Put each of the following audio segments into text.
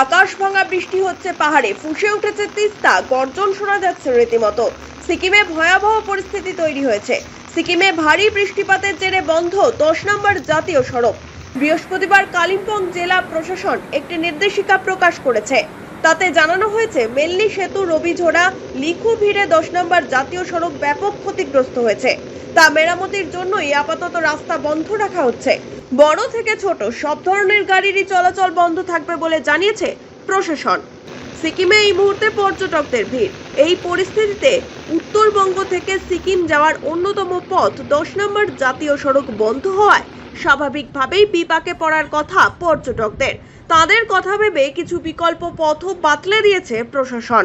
আকাশ ভাঙা বৃষ্টি হচ্ছে পাহাড়ে, ফুসে উঠেছে তিস্তা, গর্জন শোনা যাচ্ছে রীতিমতো। সিকিমে ভয়াবহ পরিস্থিতি তৈরি হয়েছে। সিকিমে ভারী বৃষ্টিপাতের জেরে বন্ধ দশ নম্বর জাতীয় সড়ক। বৃহস্পতিবার কালিম্পং জেলা প্রশাসন একটি নির্দেশিকা প্রকাশ করেছে। তাতে জানানো হয়েছে মেল্লি সেতু রবিঝোড়া লিখু ভিড়ে দশ নম্বর জাতীয় সড়ক ব্যাপক ক্ষতিগ্রস্ত হয়েছে। তা মেরামতির জন্যই আপাতত রাস্তা বন্ধ রাখা হচ্ছে। বড় থেকে ছোট, সব ধরনের গাড়িরই চলাচল বন্ধ থাকবে বলে জানিয়েছে প্রশাসন। সিকিমে এই মুহূর্তে পর্যটকদের ভিড়। এই পরিস্থিতিতে উত্তরবঙ্গ থেকে সিকিম যাওয়ার অন্যতম পথ দশ নম্বর জাতীয় সড়ক বন্ধ হওয়ায় স্বাভাবিকভাবেই বিপাকে পড়ার কথা পর্যটকদের। তাদের কথা ভেবে কিছু বিকল্প পথও বাতলে দিয়েছে প্রশাসন।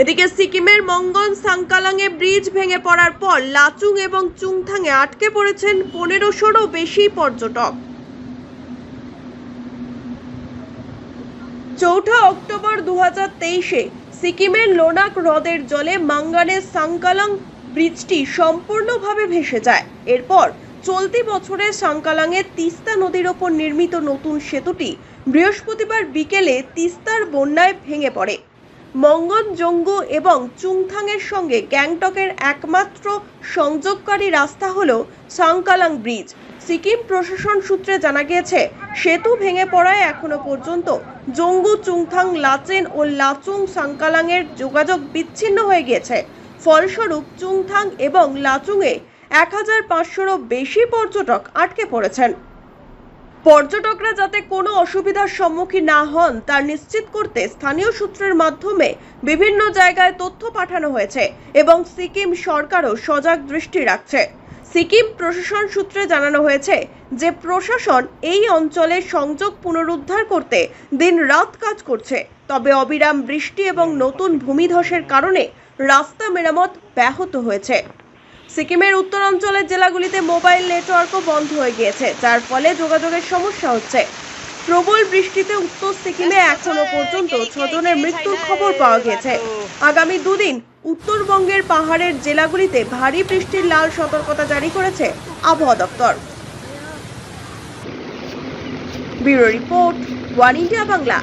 এদিকে সিকিমের মঙ্গন সাংকালাংয়ে ব্রিজ ভেঙে পড়ার পর লাচুং এবং চুংথাংয়ে আটকে পড়েছেন পনেরোশোরও বেশি পর্যটক। চৌঠা অক্টোবর দু তেইশে সিকিমের লোনাক হ্রদের জলে মাঙ্গানের সাংকালাং ব্রিজটি সম্পূর্ণভাবে ভেসে যায়। এরপর চলতি বছরে সাংকালাংয়ে তিস্তা নদীর ওপর নির্মিত নতুন সেতুটি বৃহস্পতিবার বিকেলে তিস্তার বন্যায় ভেঙে পড়ে। মঙ্গন, জঙ্গু এবং চুংথাংয়ের সঙ্গে গ্যাংটকের একমাত্র সংযোগকারী রাস্তা হল সাংকালাং ব্রিজ। সিকিম প্রশাসন সূত্রে জানা গিয়েছে, সেতু ভেঙে পড়ায় এখনও পর্যন্ত জঙ্গু, চুংথাং, লাচেন ও লাচুং সাংকালাংয়ের যোগাযোগ বিচ্ছিন্ন হয়ে গিয়েছে। ফলস্বরূপ চুংথাং এবং লাচুংয়ে এক হাজার পাঁচশোরও বেশি পর্যটক আটকে পড়েছেন। পর্যটকরা যাতে কোনো অসুবিধার সম্মুখীন না হন, তা নিশ্চিত করতে স্থানীয় সূত্রের মাধ্যমে বিভিন্ন জায়গায় তথ্য পাঠানো হয়েছে এবং সিকিম সরকারও সজাগ দৃষ্টি রাখছে। সিকিম প্রশাসন সূত্রে জানানো হয়েছে যে, প্রশাসন এই অঞ্চলে সংযোগ পুনরুদ্ধার করতে দিন রাত কাজ করছে। তবে অবিরাম বৃষ্টি এবং নতুন ভূমিধসের কারণে রাস্তা মেরামত ব্যাহত হয়েছে। সিকিমের উত্তরাঞ্চলের জেলাগুলিতে মোবাইল নেটওয়ার্কও বন্ধ হয়ে গিয়েছে, যার ফলে যোগাযোগের সমস্যা হচ্ছে। প্রবল বৃষ্টিতে উত্তর সিকিমে এখনও পর্যন্ত ছজনের মৃত্যুর খবর পাওয়া গিয়েছে। আগামী দুদিন উত্তরবঙ্গের পাহাড়ের জেলাগুলিতে ভারী বৃষ্টির লাল সতর্কতা জারি করেছে আবহাওয়া দপ্তর। Bureau report, one India Bangla.